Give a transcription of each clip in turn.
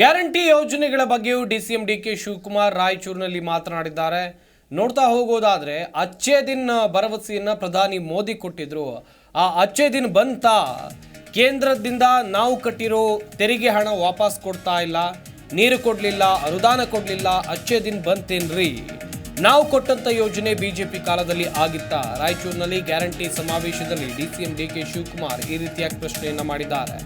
Guarantee ಯೋಜನೆಗಳ ಬಗ್ಗೆಯೂ D C M D K Shivakumar ರಾಯಚೂರಿನಲ್ಲಿ ಮಾತನಾಡಿದ್ದಾರೆ. ನೋಡ್ತಾ ಹೋಗೋದಾದ್ರೆ ಅಚ್ಚೆ ದಿನ ಭರವಸೆಯನ್ನು ಪ್ರಧಾನಿ ಮೋದಿ ಕೊಟ್ಟಿದ್ರು. ಆ ಅಚ್ಚೆ ದಿನ ಬಂತ ಕೇಂದ್ರದಿಂದ ನಾವು ಕಟ್ಟಿರೋ ತೆರಿಗೆ ಹಣ ವಾಪಸ್ ಕೊಡ್ತಾ ಇಲ್ಲ. ನೀರು ಕೊಡಲಿಲ್ಲ, ಅನುದಾನ ಕೊಡಲಿಲ್ಲ, ಅಚ್ಚೆ ದಿನ ಬಂತೇನ್ರಿ? ನಾವು ಕೊಟ್ಟಂತ ಯೋಜನೆ ಬಿಜೆಪಿ ಕಾಲದಲ್ಲಿ ಆಗಿತ್ತ? ರಾಯಚೂರಿನಲ್ಲಿ ಗ್ಯಾರಂಟಿ ಸಮಾವೇಶದಲ್ಲಿ D C M D K Shivakumar ಈ ರೀತಿಯಾಗಿ ಪ್ರಶ್ನೆಯನ್ನು ಮಾಡಿದ್ದಾರೆ.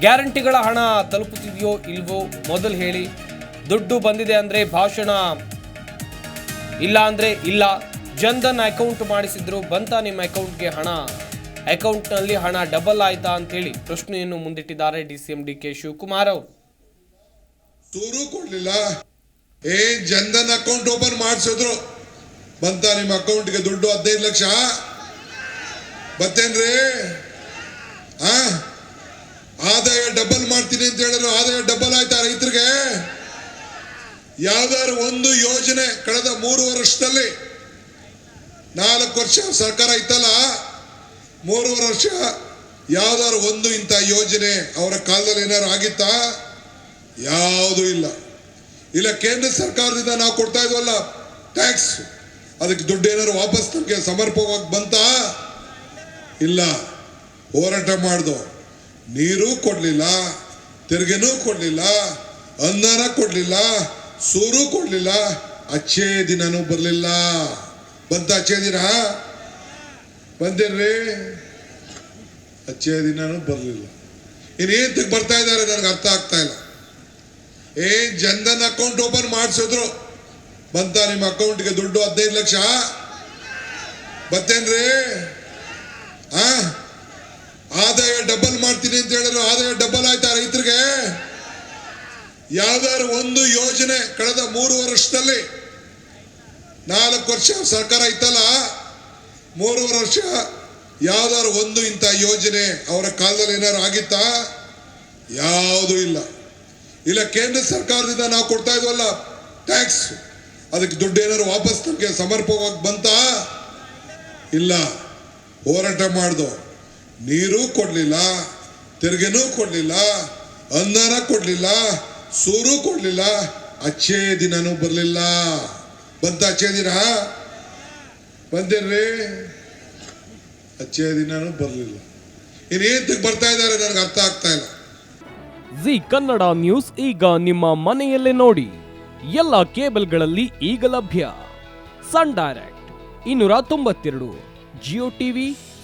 ಗ್ಯಾರಂಟಿಗಳ ಹಣ ತಲುಪುತ್ತಿದೆಯೋ ಇಲ್ವೋ ಮೊದಲು ಹೇಳಿ. ದುಡ್ಡು ಬಂದಿದೆ ಅಂದರೆ ಭಾಷಣ. ಇಲ್ಲ ಅಂದರೆ ಇಲ್ಲ. ಜನ್ಧನ್ ಅಕೌಂಟ್ ಮಾಡಿಸಿದ್ರು ಬಂತ ನಿಮ್ಮ ಅಕೌಂಟ್ಗೆ ಹಣ. ಅಕೌಂಟ್ನಲ್ಲಿ ಹಣ ಡಬಲ್ ಆಯ್ತಾ ಅಂತೇಳಿ ಪ್ರಶ್ನೆಯನ್ನು ಮುಂದಿಟ್ಟಿದ್ದಾರೆ D C M D K Shivakumar ಅವರು. ಸೂರು ಕೊಡ್ಲಿಲ್ಲ. ಏ, ಜನ್ಧನ್ ಅಕೌಂಟ್ ಓಪನ್ ಮಾಡಿಸಿದ್ರು. ಬಂತ ನಿಮ್ಮ ಅಕೌಂಟ್ಗೆ ದುಡ್ಡು ಹದಿನೈದು ಲಕ್ಷ. ಬತ್ತೇನ್ರಿ ಆ? ಡಬಲ್ ಮಾಡ್ತೀನಿ ಅಂತ ಹೇಳಿದ್ರು ಆದಾಯ ಡಬಲ್ ಆಯ್ತಾ ರೈತರಿಗೆ? ಯಾವ್ದಾದ್ರು ಒಂದು ಯೋಜನೆ ಕಳೆದ ಮೂರು ವರ್ಷದಲ್ಲಿ ನಾಲ್ಕು ವರ್ಷ ಸರ್ಕಾರ ಇತ್ತಲ್ಲ ಮೂರುವರೆ ವರ್ಷ ಯಾವ್ದಾದ್ರು ಒಂದು ಇಂಥ ಯೋಜನೆ ಅವರ ಕಾಲದಲ್ಲಿ ಏನಾದ್ರು ಆಗಿತ್ತಾ? ಯಾವುದೂ ಇಲ್ಲ. ಇಲ್ಲ, ಕೇಂದ್ರ ಸರ್ಕಾರದಿಂದ ನಾವು ಕೊಡ್ತಾ ಇದ್ವಲ್ಲ, ಟ್ಯಾಕ್ಸ್, ಅದಕ್ಕೆ ದುಡ್ಡು ಏನಾದ್ರು ವಾಪಸ್ ನಮಗೆ ಸಮರ್ಪಕವಾಗಿ ಬಂತಾ? ಇಲ್ಲ, ಹೋರಾಟ ಮಾಡ್ದು. ನೀರು ಕೊಡಲಿಲ್ಲ, ತೆರಿಗೆನೂ ಕೊಡಲಿಲ್ಲ ಅನ್ನಾರ ಕೊಡಲಿಲ್ಲ, ಸೂರು ಕೊಡಲಿಲ್ಲ, ಅಚ್ಚೇ ದಿನನೂ ಬರಲಿಲ್ಲ. ಬಂತ ಅಚ್ಚೇ ದಿನ? ಬಂದೇನ್ರಿ ಅಚ್ಚೇ ದಿನನೂ ಬರಲಿಲ್ಲ. ಇನ್ನೇಂತಕ್ಕೆ ಬರ್ತಾ ಇದ್ದಾರೆ ನನಗೆ ಅರ್ಥ ಆಗ್ತಾ ಇಲ್ಲ. ಏನ್ ಜನ್ಧನ್ ಅಕೌಂಟ್ ಓಪನ್ ಮಾಡಿಸಿದ್ರು? ಬಂತ ನಿಮ್ಮ ಅಕೌಂಟ್ಗೆ ದುಡ್ಡು ಹದಿನೈದು ಲಕ್ಷ? ಬತ್ತೇನ್ರಿ? ಆ? ಆದಾಯ ಡಬಲ್ ಮಾಡ್ತೀನಿ ಅಂತ ಹೇಳಿದ್ರು. ಆದಾಯ ಡಬಲ್ ಆಯ್ತಾ ರೈತರಿಗೆ? ಯಾವ್ದಾದ್ರು ಒಂದು ಯೋಜನೆ ಕಳೆದ ಮೂರು ವರ್ಷದಲ್ಲಿ ನಾಲ್ಕು ವರ್ಷ ಸರ್ಕಾರ ಇತ್ತಲ್ಲ? ಮೂರುವರೆ ವರ್ಷ ಯಾವ್ದಾದ್ರು ಒಂದು ಇಂಥ ಯೋಜನೆ ಅವರ ಕಾಲದಲ್ಲಿ ಏನಾದ್ರು ಆಗಿತ್ತಾ? ಯಾವುದೂ ಇಲ್ಲ. ಇಲ್ಲ, ಕೇಂದ್ರ ಸರ್ಕಾರದಿಂದ ನಾವು ಕೊಡ್ತಾ ಇದ್ವಲ್ಲ ಟ್ಯಾಕ್ಸ್ ಅದಕ್ಕೆ ದುಡ್ಡು ಏನಾದ್ರು ವಾಪಸ್ ನಮಗೆ ಸಮರ್ಪಕವಾಗಿ ಬಂತಾ? ಇಲ್ಲ. ಹೋರಾಟ ಮಾಡ್ದು. ನೀರು ಕೊಡಲಿಲ್ಲ, ತೆರಿಗೆನೂ ಕೊಡಲಿಲ್ಲ, ಅನ್ನಾರ ಕೊಡಲಿಲ್ಲ, ಸೂರು ಕೊಡಲಿಲ್ಲ, ಅಚ್ಚೇ ದಿನನೂ ಬರಲಿಲ್ಲ. ಬಂತ ಅಚ್ಚೇ ದಿನ? ಬಂದೇನ್ರಿ ಅಚ್ಚೇ ದಿನನೂ ಬರಲಿಲ್ಲ. ಇನ್ನೇಂತಕ್ಕೆ ಬರ್ತಾ ಇದ್ದಾರೆ ನನಗೆ ಅರ್ಥ ಆಗ್ತಾ ಇಲ್ಲ. ಜಿ ಕನ್ನಡ ನ್ಯೂಸ್ ಈಗ ನಿಮ್ಮ ಮನೆಯಲ್ಲೇ ನೋಡಿ. ಎಲ್ಲ ಕೇಬಲ್ಗಳಲ್ಲಿ ಈಗ ಲಭ್ಯ. ಸನ್ ಡೈರೆಕ್ಟ್, ಇನ್ನೂರ ತೊಂಬತ್ತೆರಡು, ಜಿಯೋ ಟಿವಿ